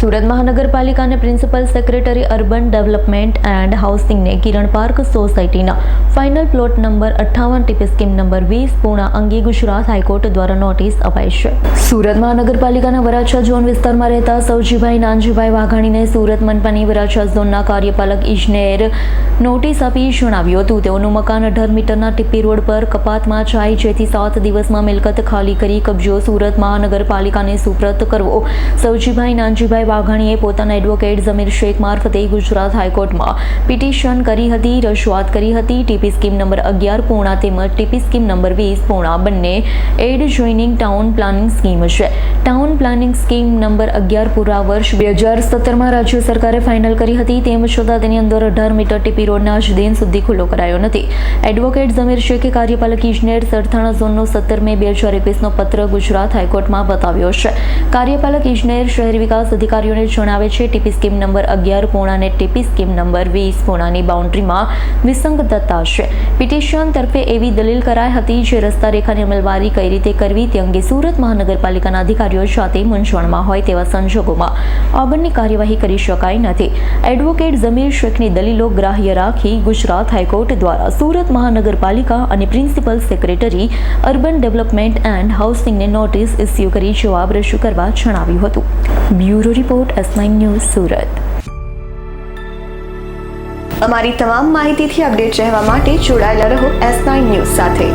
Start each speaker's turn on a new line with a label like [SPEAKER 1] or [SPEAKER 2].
[SPEAKER 1] Surat મહાનગરપાલિકાને principal secretary urban development and હાઉસિંગને Kiran park સોસાયટીના final plot number અઠ્ઠાવન TP scheme number વીસ પૂર્ણા અંગે ગુજરાત હાઈકોર્ટ દ્વારા નોટિસ અપાઈ સુરત મહાનગરપાલિકાના વરાછા ઝોન વિસ્તારમાં રહેતા સૌજીભાઈ નાનજીભાઈ વાઘાણીને સુરત મનપાની વરાછા ઝોનના કાર્યપાલક ઇજનેર નોટિસ આપી જણાવ્યું હતું. તેઓનું મકાન અઢાર મીટરના ટીપી રોડ પર કપાતમાં જાય જેથી સાત દિવસમાં મિલકત ખાલી કરી કબજો સુરત મહાનગરપાલિકાને સુપ્રત કરવો. સૌજીભાઈ નાનજીભાઈ વાઘાણીએ પોતાના એડવોકેટ જમીર શેખ મારફતે ગુજરાત હાઈકોર્ટમાં પિટિશન કરી હતી, રજૂઆત કરી હતી. ટીપી સ્કીમ નંબર અગિયાર પૂર્ણા તેમજ ટીપી સ્કીમ નંબર વીસ પૂર્ણા બંને adjoining town planning scheme છે. ટાઉન પ્લાનિંગ સ્કીમ નંબર અગિયાર પૂરા વર્ષ બે હજાર સત્તરમાં રાજ્ય સરકારે ફાઇનલ કરી હતી. તેમ છતાં તેની અંદર અઢાર મીટર ટીપી રોડના આજ દિન સુધી ખુલ્લો કરાયો નથી. એડવોકેટ જમીર શેખે કાર્યપાલક ઇજનેર સરથાણા ઝોનનો સત્તર મે બે હજાર એકવીસનો પત્ર ગુજરાત હાઈકોર્ટમાં બતાવ્યો છે. કાર્યપાલક ઇજનેર શહેરી વિકાસ અધિકારીઓને જણાવે છે, ટીપી સ્કીમ નંબર અગિયાર પૂર્ણા ટીપી સ્કીમ નંબર વીસ પૂર્ણાની બાઉન્ડ્રીમાં વિસંગતતા છે પિટિશન તરફે એવી દલીલ કરાઈ હતી જે રસ્તા રેખાની અમલવારી કઈ રીતે કરવી તે અંગે સુરત મહાનગરપાલિકાના અધિકારીઓ જાતે મૂંઝવણમાં હોય તેવા સંજોગોમાં આગળની કાર્યવાહી કરી શકાય નથી. એડવોકેટ જમીર શેખની દલીલો ગ્રાહ્ય રાખી ગુજરાત હાઈકોર્ટ દ્વારા સુરત મહાનગરપાલિકા અને principal secretary urban development and હાઉસિંગને notice issue કરી જવાબ રજૂ કરવા જણાવ્યું હતું. Bureau report. S nine news Surat.
[SPEAKER 2] અમારી તમામ માહિતીથી અપડેટ રહેવા માટે જોડાયેલા રહો એસ નાઇન ન્યૂઝ સાથે.